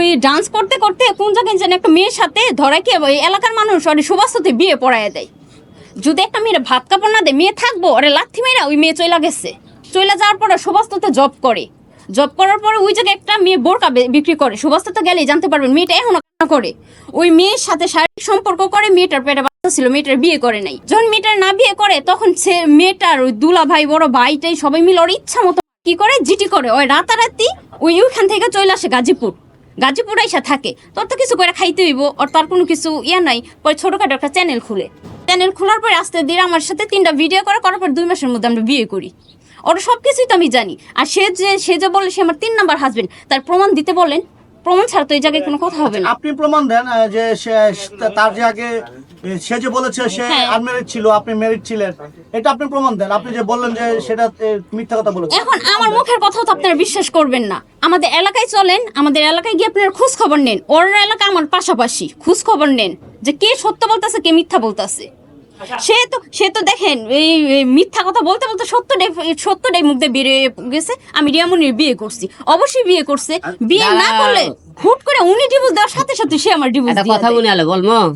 ওই ডান্স করতে করতে কোন জায়গায় যেন একটা মেয়ের সাথে ধরাই কি ওই এলাকার মানুষ ওরে সুবাস্ততে বিয়ে পড়ায় দেয়। যদি একটা মেয়ের ভাত কাপড় না দেয়, মেয়ে থাকব, ওরে লাথি মেয়েরা ওই মেয়ে চলে গেছে। চলে যাওয়ার পরে সুবাস্ততে জব করে। জব করার পরে ওই জায়গায় একটা মেয়ে বোরকা বিক্রি করে। সুবাস্ততে গেলেই জানতে পারবেন, মেয়েটা এখনও করে। ওই মেয়ের সাথে শারীরিক সম্পর্ক করে, মেয়েটার পেটে বাচ্চা ছিল, মেয়েটার বিয়ে করে নাই। যখন মেয়েটার না বিয়ে করে, তখন সে মেয়েটার ওই দুলা ভাই বড় ভাইটাই সবাই মিলে ওর ইচ্ছা মতো কি করে, জিটি করে। ওই রাতারাতি ওই ওইখান থেকে চলে আসে গাজীপুর। গাজীপুর আইসা থাকে। তোর তো কিছু করে খাইতে হইব ওর তার কোনো কিছু ইয়া নাই। পরে ছোটখাটো একটা চ্যানেল খুলে। চ্যানেল খোলার পরে আস্তে ধীরে আমার সাথে তিনটা ভিডিও করে, করার পর দুই মাসের মধ্যে আমরা বিয়ে করি। ওর সব কিছুই তো আমি জানি। আর সে যে সে যে বলে সে আমার তিন নাম্বার হাজবেন্ড তার প্রমাণ দিতে বলেন। প্রমাণ ছাড়া তো এই জায়গায় কোনো কথা হবে না। আপনি প্রমাণ দেন যে সে তার যে আগে সে যে বলেছে সে হ্যাঁ। আনমেরিড ছিল আপনি মেরিড ছিলেন এটা আপনি প্রমাণ দেন। আপনি যে বললেন যে সেটা মিথ্যা কথা বলেছে এখন আমার মুখের কথাও তো আপনারা বিশ্বাস করবেন না। আমাদের এলাকায় চলেন আমাদের এলাকায় গিয়ে আপনারা খোঁজ খবর নেন। ওর এলাকা আমার পাশাপাশি খোঁজ খবর নেন যে কে সত্য বলতেছে কে মিথ্যা বলতেছে। সে তো সে তো দেখেন এই মিথ্যা কথা বলতে বলতে সত্যটাই সত্যটাই মুখ দিয়ে বেরিয়ে গেছে। আমি রিয়ামনির বিয়ে করছি। অবশ্যই বিয়ে করছে। বিয়ে না করলে হুট করে উনি ডিভোর্স দেওয়ার সাথে সাথে সে আমার ডিভোর্স কথা বলে আলো বলব